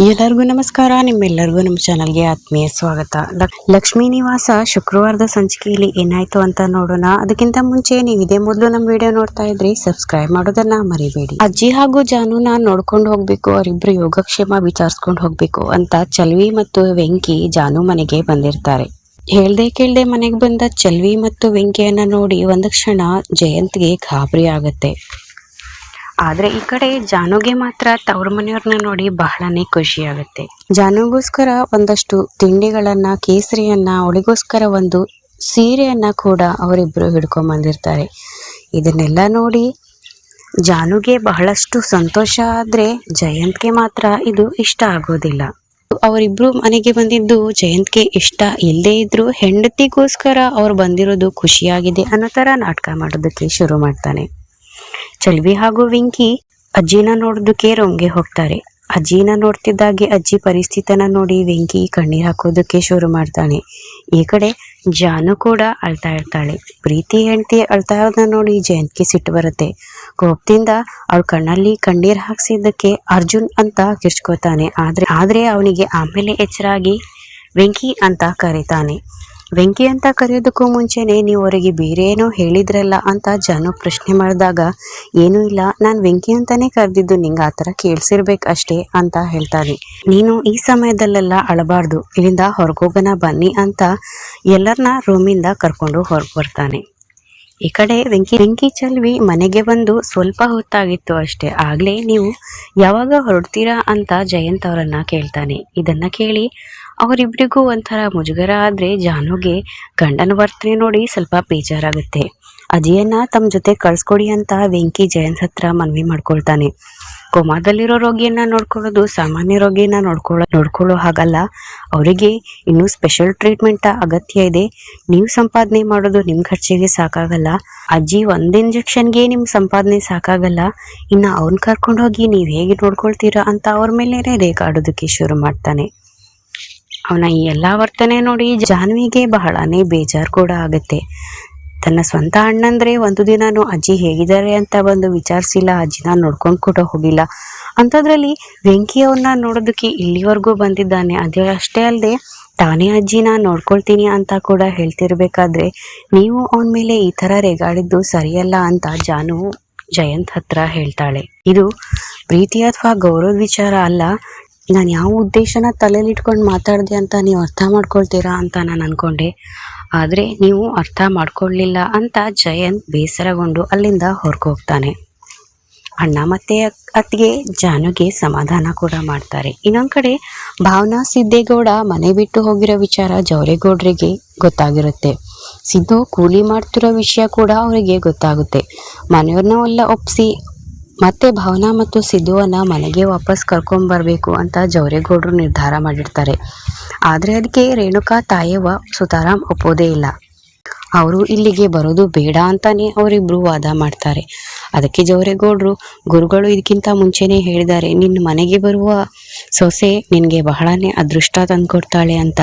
ಎಲ್ಲರಿಗೂ ನಮಸ್ಕಾರ, ನಿಮ್ಮೆಲ್ಲರಿಗೂ ನಮ್ಮ ಚಾನಲ್ಗೆ ಆತ್ಮೀಯ ಸ್ವಾಗತ. ಲಕ್- ಲಕ್ಷ್ಮೀ ನಿವಾಸ ಶುಕ್ರವಾರದ ಸಂಚಿಕೆಯಲ್ಲಿ ಏನಾಯ್ತು ಅಂತ ನೋಡೋಣ. ಅದಕ್ಕಿಂತ ಮುಂಚೆ ನೀವು ಇದೇ ಮೊದಲು ನಮ್ಮ ವಿಡಿಯೋ ನೋಡ್ತಾ ಇದ್ರಿ ಸಬ್ಸ್ಕ್ರೈಬ್ ಮಾಡೋದನ್ನ ಮರಿಬೇಡಿ. ಅಜ್ಜಿ ಹಾಗೂ ಜಾನುನ ನೋಡ್ಕೊಂಡು ಹೋಗ್ಬೇಕು, ಅವರಿಬ್ರು ಯೋಗಕ್ಷೇಮ ವಿಚಾರಿಸ್ಕೊಂಡು ಹೋಗ್ಬೇಕು ಅಂತ ಚಲ್ವಿ ಮತ್ತು ವೆಂಕಿ ಜಾನು ಮನೆಗೆ ಬಂದಿರ್ತಾರೆ. ಹೇಳ್ದೆ ಕೇಳ್ದೆ ಮನೆಗೆ ಬಂದ ಚಲ್ವಿ ಮತ್ತು ವೆಂಕಿಯನ್ನ ನೋಡಿ ಒಂದು ಕ್ಷಣ ಜಯಂತ್ಗೆ ಗಾಬರಿ ಆಗತ್ತೆ. ಆದ್ರೆ ಈ ಕಡೆ ಜಾನುಗೆ ಮಾತ್ರ ತವ್ರ ಮನೆಯವ್ರನ್ನ ನೋಡಿ ಬಹಳನೇ ಖುಷಿ ಆಗುತ್ತೆ. ಜಾನುಗೋಸ್ಕರ ಒಂದಷ್ಟು ತಿಂಡಿಗಳನ್ನ, ಕೇಸರಿಯನ್ನ ಅವಳಿಗೋಸ್ಕರ ಒಂದು ಸೀರೆಯನ್ನ ಕೂಡ ಅವರಿಬ್ರು ಹಿಡ್ಕೊಂಡ್ ಬಂದಿರ್ತಾರೆ. ಇದನ್ನೆಲ್ಲ ನೋಡಿ ಜಾನುಗೆ ಬಹಳಷ್ಟು ಸಂತೋಷ ಆದ್ರೆ ಜಯಂತ್ಗೆ ಮಾತ್ರ ಇದು ಇಷ್ಟ ಆಗೋದಿಲ್ಲ. ಅವರಿಬ್ರು ಮನೆಗೆ ಬಂದಿದ್ದು ಜಯಂತ್ಗೆ ಇಷ್ಟ ಇಲ್ಲದೆ ಇದ್ರು ಹೆಂಡತಿಗೋಸ್ಕರ ಅವ್ರು ಬಂದಿರೋದು ಖುಷಿಯಾಗಿದೆ ಅನ್ನೋ ತರ ನಾಟಕ ಮಾಡೋದಕ್ಕೆ ಶುರು ಮಾಡ್ತಾನೆ. ಚಲ್ವಿ ಹಾಗೂ ವೆಂಕಿ ಅಜ್ಜಿನ ನೋಡೋದಕ್ಕೆ ರೂಮ್ಗೆ ಹೋಗ್ತಾರೆ. ಅಜ್ಜಿನ ನೋಡ್ತಿದ್ದಾಗೆ ಅಜ್ಜಿ ಪರಿಸ್ಥಿತಿನ ನೋಡಿ ವೆಂಕಿ ಕಣ್ಣೀರ್ ಹಾಕೋದಕ್ಕೆ ಶುರು ಮಾಡ್ತಾನೆ. ಈ ಕಡೆ ಜಾನು ಕೂಡ ಅಳ್ತಾ ಇರ್ತಾಳೆ. ಪ್ರೀತಿ ಹೆಂಡತಿ ಅಳ್ತಾ ಇರೋದನ್ನ ನೋಡಿ ಜಯಂತ್ಗೆ ಸಿಟ್ಟು ಬರುತ್ತೆ. ಕೋಪದಿಂದ ಅವಳ ಕಣ್ಣಲ್ಲಿ ಕಣ್ಣೀರ್ ಹಾಕ್ಸಿದ್ದಕ್ಕೆ ಅರ್ಜುನ್ ಅಂತ ಕಿರ್ಚ್ಕೋತಾನೆ. ಆದ್ರೆ ಆದ್ರೆ ಅವನಿಗೆ ಆಮೇಲೆ ಎಚ್ಚರಾಗಿ ವೆಂಕಿ ಅಂತ ಕರೀತಾನೆ. ವೆಂಕಿ ಅಂತ ಕರೆಯೋದಕ್ಕೂ ಮುಂಚೆನೆ ನೀವು ಅವರಿಗೆ ಬೇರೆ ಏನೋ ಹೇಳಿದ್ರಲ್ಲ ಅಂತ ಜಾನು ಪ್ರಶ್ನೆ ಮಾಡಿದಾಗ, ಏನೂ ಇಲ್ಲ, ನಾನು ವೆಂಕಿ ಅಂತಾನೆ ಕರೆದಿದ್ದು, ನಿಂಗೆ ಆ ಥರ ಕೇಳಿಸಿರ್ಬೇಕು ಅಷ್ಟೇ ಅಂತ ಹೇಳ್ತಾನೆ. ನೀನು ಈ ಸಮಯದಲ್ಲೆಲ್ಲ ಅಳಬಾರ್ದು, ಇಲ್ಲಿಂದ ಹೊರಗೋಗೋಣ ಬನ್ನಿ ಅಂತ ಎಲ್ಲರನ್ನ ರೂಮಿಂದ ಕರ್ಕೊಂಡು ಹೊರಗೆ ಬರ್ತಾನೆ. ಈ ಕಡೆ ವೆಂಕಿ ವೆಂಕಿ ಚಲ್ವಿ ಮನೆಗೆ ಬಂದು ಸ್ವಲ್ಪ ಹೊತ್ತಾಗಿತ್ತು ಅಷ್ಟೇ, ಆಗಲೇ ನೀವು ಯಾವಾಗ ಹೊರಡ್ತೀರಾ ಅಂತ ಜಯಂತ್ ಅವರನ್ನು ಕೇಳ್ತಾನೆ. ಇದನ್ನ ಕೇಳಿ ಅವರಿಬ್ರಿಗೂ ಒಂಥರ ಮುಜುಗರ ಆದ್ರೆ ಜಾನುಗೆ ಗಂಡನ ವರ್ತನೆ ನೋಡಿ ಸ್ವಲ್ಪ ಬೇಜಾರಾಗುತ್ತೆ. ಅಜಿಯನ್ನ ತಮ್ಮ ಜೊತೆ ಕಳ್ಸ್ಕೊಡಿ ಅಂತ ವೆಂಕಿ ಜಯಂತ್ ಹತ್ರ ಮನವಿ ಮಾಡ್ಕೊಳ್ತಾನೆ. ಕೋಮಾದಲ್ಲಿರೋ ರೋಗಿಯನ್ನ ನೋಡ್ಕೊಳ್ಳೋದು ಸಾಮಾನ್ಯ ರೋಗಿಯನ್ನ ನೋಡ್ಕೊಳ್ಳೋ ನೋಡ್ಕೊಳ್ಳೋ ಹಾಗಲ್ಲ. ಅವರಿಗೆ ಇನ್ನೂ ಸ್ಪೆಷಲ್ ಟ್ರೀಟ್ಮೆಂಟ್ ಅಗತ್ಯ ಇದೆ. ನೀವು ಸಂಪಾದನೆ ಮಾಡೋದು ನಿಮ್ಮ ಖರ್ಚಿಗೆ ಸಾಕಾಗಲ್ಲ. ಅಜ್ಜಿ ಒಂದು ಇಂಜೆಕ್ಷನ್ಗೆ ನಿಮ್ಮ ಸಂಪಾದನೆ ಸಾಕಾಗಲ್ಲ. ಇನ್ನ ಅವ್ನ್ ಕರ್ಕೊಂಡು ಹೋಗಿ ನೀವ್ ಹೇಗೆ ನೋಡ್ಕೊಳ್ತೀರಾ ಅಂತ ಅವ್ರ ಮೇಲೆ ರೇಖಾಡೋದಕ್ಕೆ ಶುರು ಮಾಡ್ತಾನೆ. ಅವನ ಈ ಎಲ್ಲಾ ವರ್ತನೆ ನೋಡಿ ಜಾನ್ವಿಗೆ ಬಹಳನೇ ಬೇಜಾರು ಕೂಡ ಆಗುತ್ತೆ. ತನ್ನ ಸ್ವಂತ ಅಣ್ಣಂದ್ರೆ ಒಂದು ದಿನಾನು ಅಜ್ಜಿ ಹೇಗಿದ್ದಾರೆ ಅಂತ ಬಂದು ವಿಚಾರಿಸಿಲ್ಲ, ಅಜ್ಜಿನ ನೋಡ್ಕೊಂಡು ಕೂಡ ಹೋಗಿಲ್ಲ. ಅಂಥದ್ರಲ್ಲಿ ವೆಂಕಿ ಅವ್ರನ್ನ ನೋಡೋದಕ್ಕೆ ಇಲ್ಲಿವರೆಗೂ ಬಂದಿದ್ದಾನೆ. ಅದೇ ಅಷ್ಟೇ ಅಲ್ಲದೆ ತಾನೇ ಅಜ್ಜಿನ ನೋಡ್ಕೊಳ್ತೀನಿ ಅಂತ ಕೂಡ ಹೇಳ್ತಿರ್ಬೇಕಾದ್ರೆ ನೀವು ಅವನ ಮೇಲೆ ಈ ತರ ರೆಗಾಡಿದ್ದು ಸರಿಯಲ್ಲ ಅಂತ ಜಾನು ಜಯಂತ್ ಹತ್ರ ಹೇಳ್ತಾಳೆ. ಇದು ಪ್ರೀತಿ ಅಥವಾ ಗೌರವದ ವಿಚಾರ ಅಲ್ಲ ನಾನು ಯಾವ ಉದ್ದೇಶನ ತಲೆಯಲ್ಲಿ ಇಟ್ಕೊಂಡು ಮಾತಾಡಿದೆ ಅಂತ ನೀವು ಅರ್ಥ ಮಾಡ್ಕೊಳ್ತೀರಾ ಅಂತ ನಾನು ಅನ್ಕೊಂಡೆ. ಆದರೆ ನೀವು ಅರ್ಥ ಮಾಡ್ಕೊಳ್ಳಿಲ್ಲ ಅಂತ ಜಯಂತ್ ಬೇಸರಗೊಂಡು ಅಲ್ಲಿಂದ ಹೊರಗೋಗ್ತಾನೆ. ಅಣ್ಣ ಮತ್ತೆ ಅತ್ತಿಗೆ ಜಾನುಗೆ ಸಮಾಧಾನ ಕೂಡ ಮಾಡ್ತಾರೆ. ಇನ್ನೊಂದು ಕಡೆ ಭಾವನಾ ಸಿದ್ದೇಗೌಡ ಮನೆ ಬಿಟ್ಟು ಹೋಗಿರೋ ವಿಚಾರ ಜವರೇಗೌಡರಿಗೆ ಗೊತ್ತಾಗಿರುತ್ತೆ. ಸಿದ್ದು ಕೂಲಿ ಮಾಡ್ತಿರೋ ವಿಷಯ ಕೂಡ ಅವರಿಗೆ ಗೊತ್ತಾಗುತ್ತೆ. ಮನೆಯವ್ರನ್ನೆಲ್ಲ ಒಪ್ಸಿ ಮತ್ತೆ ಭಾವನಾ ಮತ್ತು ಸಿದ್ಧುವನ್ನ ಮನೆಗೆ ವಾಪಸ್ ಕರ್ಕೊಂಡ್ ಬರ್ಬೇಕು ಅಂತ ಜವರೇಗೌಡರು ನಿರ್ಧಾರ ಮಾಡಿರ್ತಾರೆ. ಆದರೆ ಅದಕ್ಕೆ ರೇಣುಕಾ ತಾಯವ್ವ ಸುತಾರಾಮ್ ಒಪ್ಪೋದೇ ಇಲ್ಲ. ಅವರು ಇಲ್ಲಿಗೆ ಬರೋದು ಬೇಡ ಅಂತಾನೆ ಅವರಿಬ್ಬರು ವಾದ ಮಾಡ್ತಾರೆ. ಅದಕ್ಕೆ ಜವರೇಗೌಡರು, ಗುರುಗಳು ಇದಕ್ಕಿಂತ ಮುಂಚೆನೇ ಹೇಳಿದ್ದಾರೆ ನಿನ್ನ ಮನೆಗೆ ಬರುವ ಸೊಸೆ ನಿನಗೆ ಬಹಳನೇ ಅದೃಷ್ಟ ತಂದುಕೊಡ್ತಾಳೆ ಅಂತ.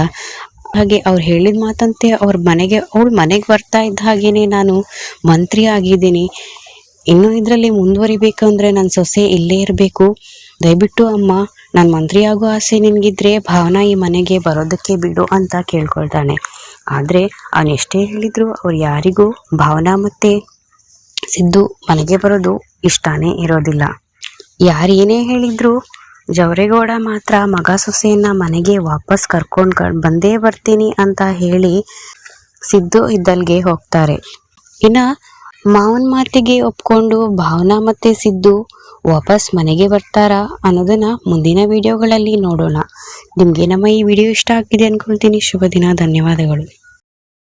ಹಾಗೆ ಅವ್ರು ಹೇಳಿದ ಮಾತಂತೆ ಅವ್ರ ಮನೆಗೆ, ಅವಳು ಮನೆಗೆ ಬರ್ತಾ ಇದ್ದ ಹಾಗೇನೆ ನಾನು ಮಂತ್ರಿ ಆಗಿದ್ದೀನಿ. ಇನ್ನು ಇದರಲ್ಲಿ ಮುಂದುವರಿಬೇಕಂದ್ರೆ ನನ್ನ ಸೊಸೆ ಇಲ್ಲೇ ಇರಬೇಕು. ದಯವಿಟ್ಟು ಅಮ್ಮ, ನಾನು ಮಂತ್ರಿ ಆಗೋ ಆಸೆ ನಿನಗಿದ್ರೆ ಭಾವನಾ ಈ ಮನೆಗೆ ಬರೋದಕ್ಕೆ ಬಿಡು ಅಂತ ಕೇಳ್ಕೊಳ್ತಾನೆ. ಆದರೆ ಅವನು ಎಷ್ಟೇ ಹೇಳಿದ್ರು ಅವ್ರು ಯಾರಿಗೂ ಭಾವನಾ ಮತ್ತೆ ಸಿದ್ದು ಮನೆಗೆ ಬರೋದು ಇಷ್ಟಾನೇ ಇರೋದಿಲ್ಲ. ಯಾರು ಏನೇ ಹೇಳಿದ್ರು ಜವರೇಗೌಡ ಮಾತ್ರ ಮಗ ಸೊಸೆಯನ್ನ ಮನೆಗೆ ವಾಪಸ್ ಕರ್ಕೊಂಡು ಬಂದೇ ಬರ್ತೀನಿ ಅಂತ ಹೇಳಿ ಸಿದ್ದು ಇದ್ದಲ್ಗೆ ಹೋಗ್ತಾರೆ. ಇನ್ನ ಮಾವನ್ ಮಾತಿಗೆ ಒಪ್ಕೊಂಡು ಭಾವನಾ ಮತ್ತೆ ಸಿದ್ದು ವಾಪಸ್ ಮನೆಗೆ ಬರ್ತಾರಾ ಅನ್ನೋದನ್ನ ಮುಂದಿನ ವಿಡಿಯೋಗಳಲ್ಲಿ ನೋಡೋಣ. ನಿಮ್ಗೆ ನಮ್ಮ ಈ ವಿಡಿಯೋ ಇಷ್ಟ ಆಗಿದೆ ಅನ್ಕೊಳ್ತೀನಿ. ಶುಭ ದಿನ, ಧನ್ಯವಾದಗಳು.